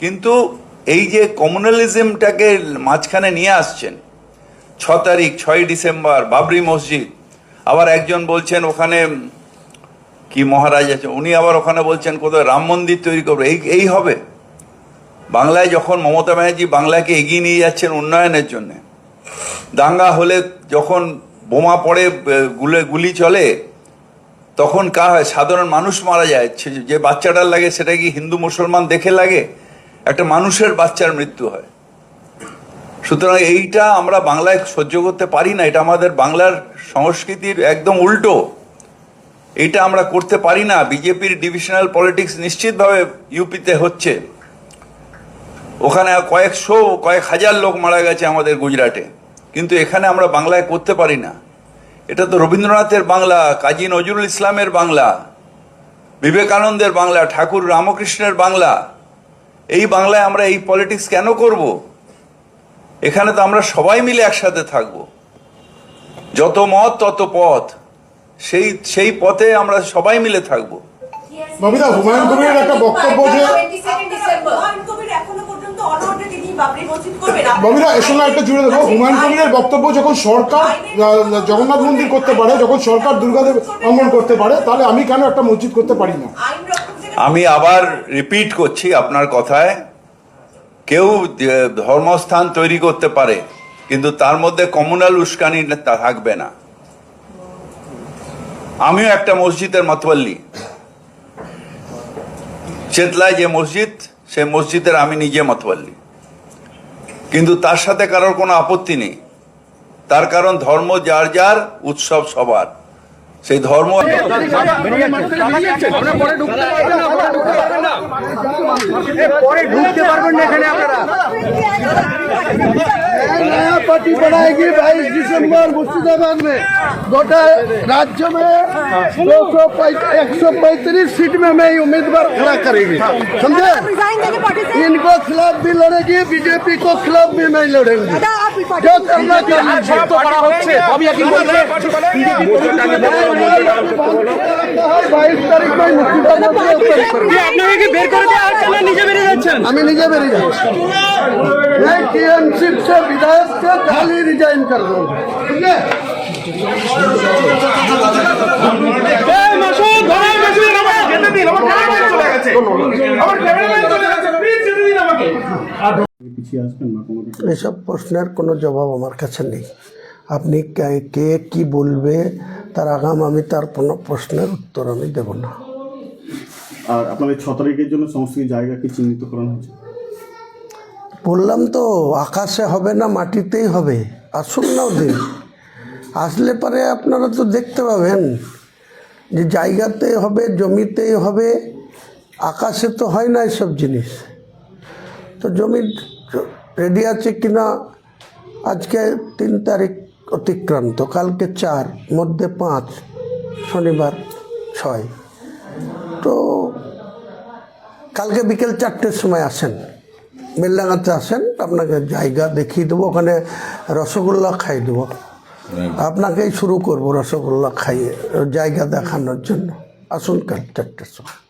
কিন্তু এই যে কমিউনালিজমটাকে মাঝখানে নিয়ে আসছেন, ছ তারিখ, ছয় ডিসেম্বর, বাবরি মসজিদ, আবার একজন বলছেন ওখানে কি মহারাজ আছে, উনি আবার ওখানে বলছেন কোথাও রাম মন্দির তৈরি করবে, এই এই হবে। বাংলায় যখন মমতা ব্যানার্জি বাংলাকে এগিয়ে নিয়ে যাচ্ছেন উন্নয়নের জন্য, দাঙ্গা হলে যখন বোমা পড়ে গুলে, গুলি চলে, তখন কার হয়? সাধারণ মানুষ মারা যায়। যে বাচ্চাটার লাগে, সেটা কি হিন্দু মুসলমান দেখে লাগে? একটা মানুষের বাচ্চার মৃত্যু হয়। সুতরাং এইটা আমরা বাংলায় সহ্য করতে পারি না, এটা আমাদের বাংলার সংস্কৃতির একদম উল্টো। এটা আমরা করতে পারি না, বিজেপির ডিভিশনাল পলিটিক্স নিশ্চিতভাবে ইউপিতে হচ্ছে। ওখানে কয়েকশো, কয়েক হাজার লোক মারা গেছে আমাদের গুজরাটে, কিন্তু এখানে আমরা বাংলায় করতে পারি না। এটা তো রবীন্দ্রনাথের বাংলা, কাজী নজরুল ইসলামের বাংলা, বিবেকানন্দের বাংলা, ঠাকুর রামকৃষ্ণের বাংলা এই বাংলায় আমরা এই পলিটিক্স কেন করব? এখানে তো আমরা সবাই মিলে একসাথে থাকব। যত মত তত পথ। সেই সেই পথে আমরা সবাই মিলে থাকব। ববিতা হুমায়ুন কবিরের একটা বক্তব্য যে হুমায়ুন কবির এখনও পর্যন্ত ববিতা এর সঙ্গে একটা জুড়ে দেবো হুমায়ুন কবিরের বক্তব্য যখন সরকার জগন্নাথ মন্দির করতে পারে যখন সরকার দুর্গাদেব অঙ্গন করতে পারে তাহলে আমি কেন একটা মসজিদ করতে পারি না? আমি আবার রিপিট করছি আপনার কথায়। কেউ ধর্মস্থান তৈরি করতে পারে কিন্তু তার মধ্যে কমিউনাল উস্কানি থাকবে না। আমিও একটা মসজিদের মতওয়াল্লি চেতলায় যে মসজিদ সেই মসজিদের আমি নিজে মতওয়াল্লি কিন্তু তার সাথে কারোর কোনো আপত্তি নেই। তার কারণ ধর্ম যার যার উৎসব সবার। সেই ধর্ম পরে ঢুকতে পারবেন না এখানে আপনারা। पार्टी बनाएगी बाईस दिसंबर मुर्शिदाबाद में गोटा राज्य में दो सौ एक सौ पैंतीस सीट में मैं उम्मीदवार खड़ा करेगी समझे इनको खिलाफ भी लड़ेगी बीजेपी को खिलाफ भी मैं लड़ेंगी जो करना कर बाईस तारीख को मुर्शिदाबाद में उत्तर करूंगी। আপনাকে কি বের করে দেওয়া হচ্ছে না নিজে বেরিয়ে যাচ্ছেন আমি নিজে বেরিয়ে যাচ্ছি मैं टीएमसी से विधायक से खाली रिजाइन कर दूंगा ठीक है এই মাসুদ ধরে মাসুদ আমাকে যেতে দিন আমার ক্যামেরাম্যান চলে গেছে আমার ক্যামেরাম্যান চলে গেছে প্লিজ যেতে দিন আমাকে এসব প্রশ্নের কোনো জবাব আমার কাছে নেই আপনি কে- কে কি বলবে তার আগাম আমি তার কোনো প্রশ্নের উত্তর আমি দেব না আর আপনাদের ছ তারিখের জন্য সমস্ত কিছু জায়গা কি চিহ্নিত করানো হয়েছে বললাম তো, আকাশে হবে না মাটিতেই হবে। আসুন না ওদিন আসলে পরে আপনারা তো দেখতে পাবেন যে জায়গাতে হবে, জমিতেই হবে, আকাশে তো হয় না এসব জিনিস। তো জমি রেডি আছে কিনা, আজকে তিন তারিখ অতিক্রান্ত, কালকে চার, মধ্যে পাঁচ, শনিবার ছয়। তো কালকে বিকেল চারটের সময় আসেন। বেলডাঙ্গাতে আসেন আপনাকে জায়গা দেখিয়ে দেবো ওখানে রসগোল্লা খাই দেবো। আপনাকেই শুরু করব রসগোল্লা খাইয়ে জায়গা দেখানোর জন্য। আসুন কাল চারটের সময়।